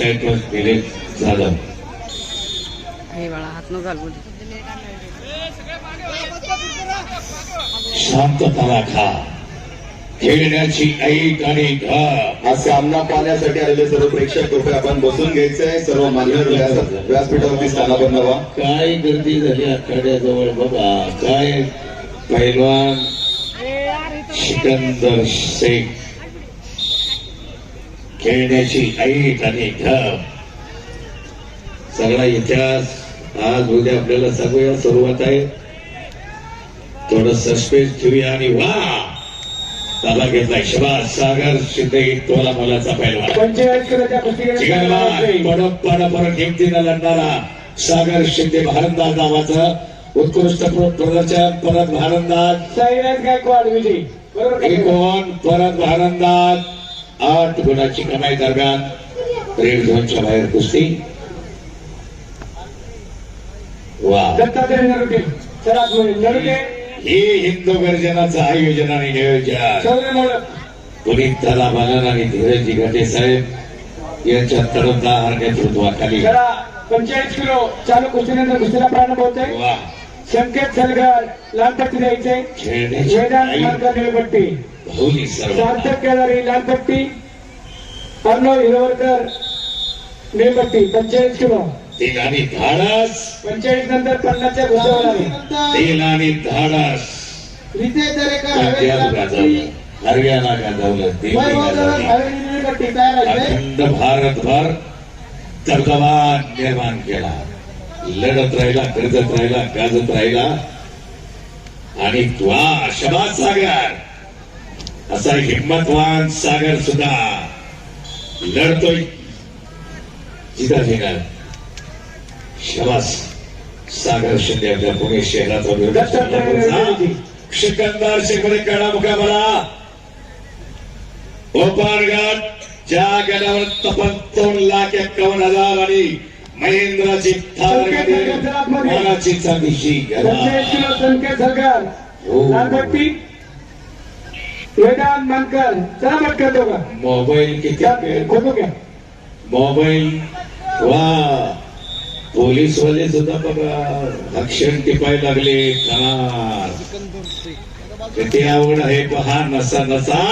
हे न घाल बोली शांतता राखा खेळण्याची ऐट आणि हा सामना पाहण्यासाठी आलेले सर्व प्रेक्षक कृपया आपण बसून घ्यायचंय. सर्व मान्यवर व्यास- व्यासपीठावरती स्थानापन्न व्हा. काय गर्दी झाली आखाड्याजवळ बघा. काय? पैलवान सिकंदर शेख. खेळण्याची ऐट आणि घम. सगळा इतिहास आज उद्या आपल्याला सांगूया सुरुवात आहे. थोडं सस्पेन्स ठेवूया आणि वा! ताबा घेतलाय. शबाज सागर शिंदे तोला मोलाचा पडप किमतीनं लढणारा सागर शिंदे भारंदाज नावाचा उत्कृष्ट प्र- प्रदर्शन परत भारंदाज. साईराज गायकवाड विजयी. बरोबर का? एकूण परत भारंदाज. आठ गुणाची कमाई दरम्यान रेड झोनच्या बाहेर कुस्ती. हे हिंदू गर्जनाचं आयोजन आणि नियोजन. पुनीत तला बालन आणि धीरजी घाटे साहेब यांच्या तरफदार नेतृत्वाखाली. पंचेचाळीस किलो चालू कुस्तीनंतर कुस्तीला प्रारंभ होते संकेत सलगर लालपट्टी द्यायचे. वेदांत निळपट्टी. सार्थक केदारी लालपट्टी. अर्णव हिरवरकर निळपट्टी. पंचेचाळीस किलो. तेल आणि धाडस. पंचेचाळीस नंतर पन्नासच्या घुसावर आले तेल आणि धाडस. काट्यात गाजवलं. हरव्याला गाजवलं. दिल्ली गाजवली. अखंड भारतभर दबदबा निर्माण केला. लढत राहिला गरजत राहिला गाजत राहिला. आणि वा शबाज सागर. असा हिम्मतवान सागर सुद्धा लढतोय. जिदा घेणार. शबाज सागर शिंदे आपल्या पुणे शहराचा विरोध. सिकंदर शेखरे कडा मुकाबला. ओपारघाट ज्या गेल्यावर तब्बल दोन लाख एक्कावन्न हजार आणि महेंद्राची मानाची किलो संकेत हो. लालपट्टी वेदांत मानकर. चला पटकन दोघं. मोबाईल किती खोटू घ्या. मोबाईल? वा. पोलीसवाले सुद्धा बघा. अक्षर टिपायला लागले. कार किती आवड आहे. पहा नसा नसा.